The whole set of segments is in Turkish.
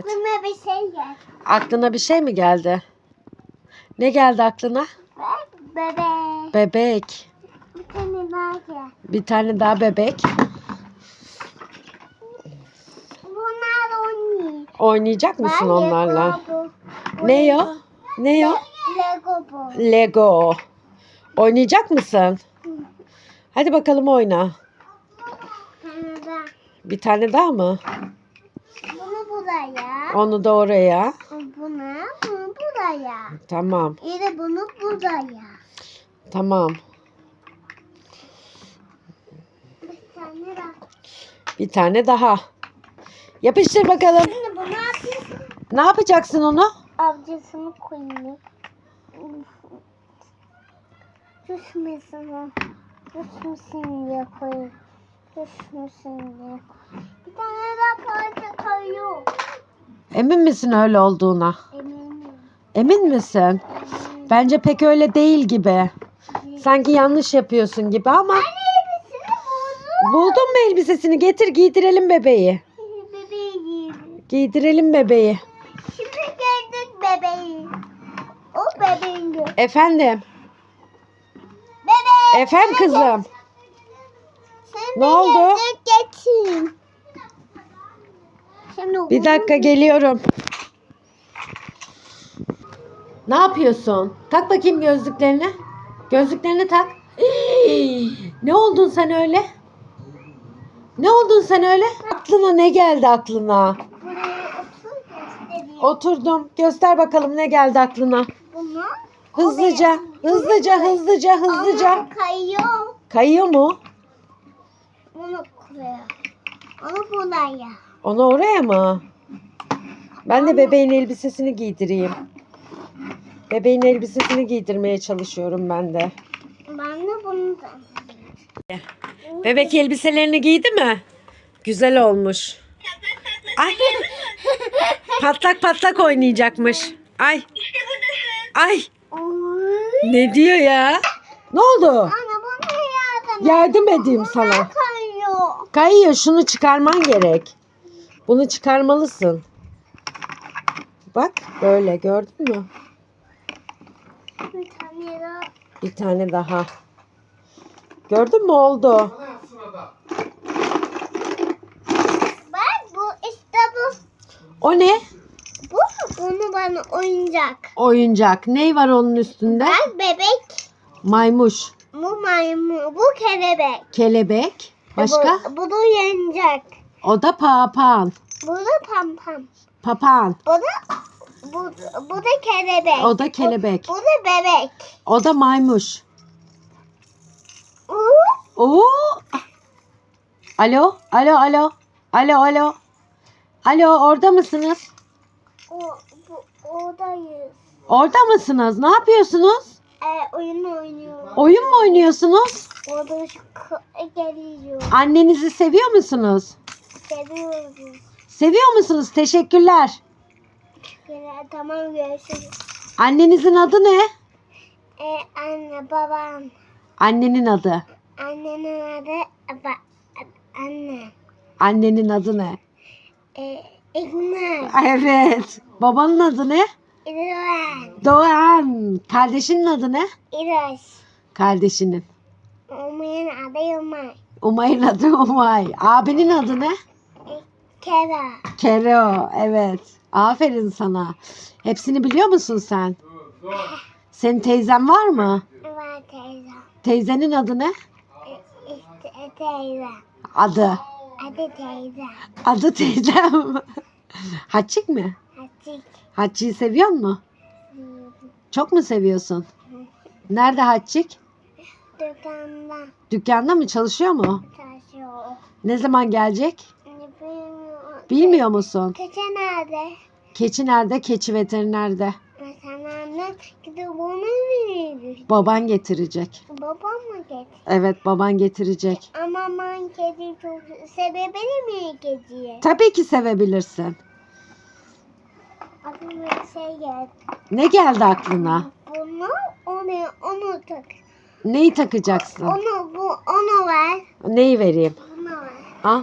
Aklıma bir şey geldi. Aklına bir şey mi geldi? Ne geldi aklına? Bebek. Bebek. Bir tane daha. Bir tane daha bebek. Bunlar oynuyor. Oynayacak mısın Bak, onlarla? Lego. Ne o? Ne o? Lego bu. Lego. Oynayacak mısın? Hadi bakalım oyna. Tane daha. Bir tane daha mı? Bunu. Onu da oraya. Buna, bunu buraya. Tamam. Bir de bunu buraya. Tamam. Bir tane daha. Bir tane daha. Yapıştır bakalım. Şimdi bunu yapayım. Ne yapacaksın onu? Avcısını koyayım. Düşmesin o. Düşmesin diye koyayım. Düşmesin diye. Bir tane daha parça. Emin misin öyle olduğuna? Eminim. Emin misin? Bence pek öyle değil gibi. Sanki yanlış yapıyorsun gibi ama Elbisini buldum. buldun mu elbisesini? Getir giydirelim bebeği. Bebeği giydi. Giydirelim bebeği. Şimdi geldik bebeği. O bebeğin gö- Efendim. Bebeğim. Efendim kızım. Sen Ne oldu? geçin. Şimdi Bir dakika geliyorum. Ne yapıyorsun? Tak bakayım gözlüklerini. Gözlüklerini tak. Hii! Ne oldun sen öyle? Ne oldun sen öyle? Aklına ne geldi aklına? Oturdum. Göster bakalım ne geldi aklına. Bunu Hızlıca, hızlıca, hızlıca, hızlıca. Ama kayıyor. Kayıyor mu? Bunu buraya. Onu buraya. Onu oraya mı? Ben de bebeğin elbisesini giydireyim. Bebeğin elbisesini giydirmeye çalışıyorum ben de. Ben de bunu da. Bebek elbiselerini giydi mi? Güzel olmuş. Ay. Patlak patlak oynayacakmış. Ay. Ay. Ne diyor ya? Ne oldu? Ana bana yardım et. Yardım edeyim sana. Kayıyor. Kayıyor şunu çıkarman gerek. Bunu çıkarmalısın. Bak böyle gördün mü? Bir tane daha. Bir tane daha. Gördün mü oldu? Bak bu işte bu. O ne? Bu bunu bana oyuncak. Oyuncak. Ney var onun üstünde? Bak bebek. Maymuş. Bu maymun. Bu kelebek. Kelebek. Başka? Bu, bu da oyuncak. O da papağan. Bu da pam pam. Papağan. Bu da bu, bu da kelebek. O da kelebek. Bu, bu da bebek. O da maymuş. Uuu. Oo. Alo, alo, alo. Alo, alo. Alo, orada mısınız? O, bu, oradayız. Orada mısınız? Ne yapıyorsunuz? E, oyun oynuyor. Oyun mu oynuyorsunuz? Orada geliyor. Annenizi seviyor musunuz? Seviyoruz. Seviyor musunuz? Teşekkürler. Yine tamam görüşürüz. Annenizin adı ne? E, anne babam. Annenin adı. Annenin adı ba, anne. Annenin adı ne? E, İknur. Evet. Babanın adı ne? İrem. Doğan. Kardeşinin adı ne? İroş. Kardeşinin. Umay'ın adı Umay. Umay'ın adı Umay. Abinin adı ne? E, Kera. Kero. Evet. Aferin sana. Hepsini biliyor musun sen? Senin teyzen var mı? Var teyze. Teyzenin adı ne? E, işte teyze. Adı. Adı teyze. Adı teyzem. Haçik mi? Açık. Haçi'yi seviyor mu? Çok mu seviyorsun? Nerede Haçik? Dükkanda Dükkanda mı çalışıyor mu? taşıyor. Ne zaman gelecek? Bilmiyor musun? Keçe nerede? Keçi nerede? Keçi veterinerde. Annem gidip onu yedi? Baban getirecek. Babam mı getirdi? Evet baban getirecek. Ama ben kedi çok sebebini mi kediye? Tabii ki sevebilirsin. Aklıma bir şey geldi. Ne geldi aklına? Bunu onu onu tak. Neyi takacaksın? Onu bu onu ver. Neyi vereyim? Bunu ver. Al.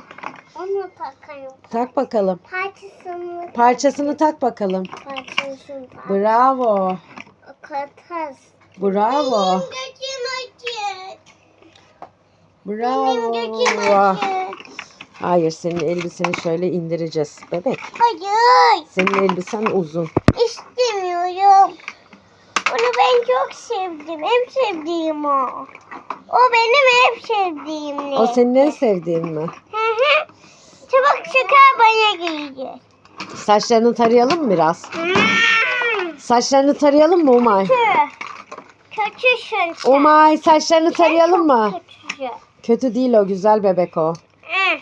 Takayım. Tak bakalım. Parçasını Parçasını tak bakalım. parçasını tak. Bravo. Katas. Bravo. Götüm açık. Bravo. Götüm açık. Hayır senin elbiseni şöyle indireceğiz bebek. Hayır. Senin elbisen uzun. İstemiyorum. Onu ben çok sevdim. En sevdiğim o. O benim en sevdiğim. O senin en sevdiğin mi? Çabuk çıkar bana giyecek. Saçlarını tarayalım mı biraz? Hmm. Saçlarını tarayalım mı Umay? Kötü. Sen. Umay saçlarını tarayalım mı? Kötüsün. Kötü değil o güzel bebek o. Hı.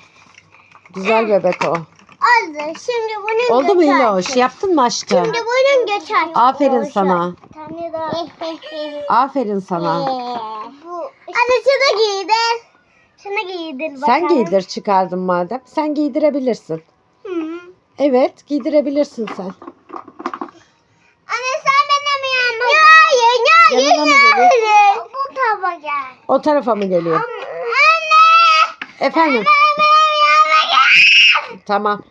Güzel bebek o. Oldu. Şimdi bunun Oldu mu götü İloş? açık. Yaptın mı aşkım? Şimdi bunun götü açık. Aferin sana. Bir tane daha. Aferin sana. Bu. Anne şunu giydir. Şunu giydir bakalım. Sen giydir çıkardın madem. Sen giydirebilirsin. Hı. Evet giydirebilirsin sen. Anne sen benim yanıma gel. Hayır, hayır, Yanına mı hayır. Bu tarafa gel. O tarafa mı geliyor? Anne. Efendim? Benim yanıma gel. Tamam.